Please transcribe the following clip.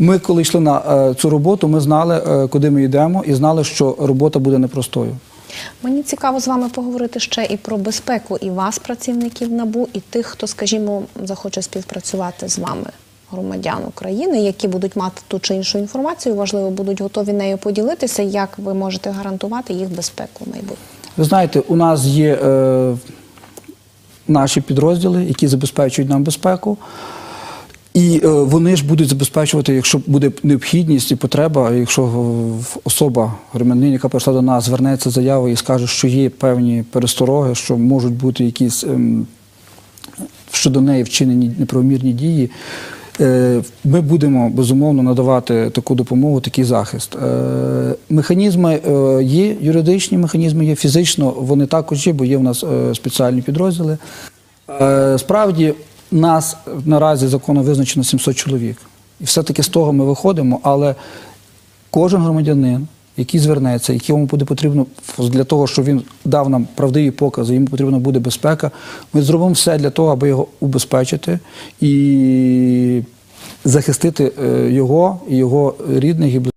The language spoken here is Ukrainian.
Ми, коли йшли на е, цю роботу, ми знали, е, куди ми йдемо, і знали, що робота буде непростою. Мені цікаво з вами поговорити ще і про безпеку і вас, працівників НАБУ, і тих, хто, скажімо, захоче співпрацювати з вами, громадян України, які будуть мати ту чи іншу інформацію, важливо, будуть готові нею поділитися. Як ви можете гарантувати їх безпеку в майбутньому? Ви знаєте, у нас є е, наші підрозділи, які забезпечують нам безпеку. І е, вони ж будуть забезпечувати, якщо буде необхідність і потреба, якщо е, особа, громадянин, яка прийшла до нас, звернеться заявою і скаже, що є певні перестороги, що можуть бути якісь ем, щодо неї вчинені неправомірні дії. е, Ми будемо безумовно надавати таку допомогу, такий захист. Механізми є, юридичні механізми є, фізично вони також є, бо є в нас спеціальні підрозділи. Справді, нас наразі законом визначено 700 чоловік. І все-таки з того ми виходимо, але кожен громадянин, який звернеться, якому буде потрібно для того, щоб він дав нам правдиві покази, йому потрібна буде безпека. Ми зробимо все для того, аби його убезпечити і захистити е, його і його рідних і близьких.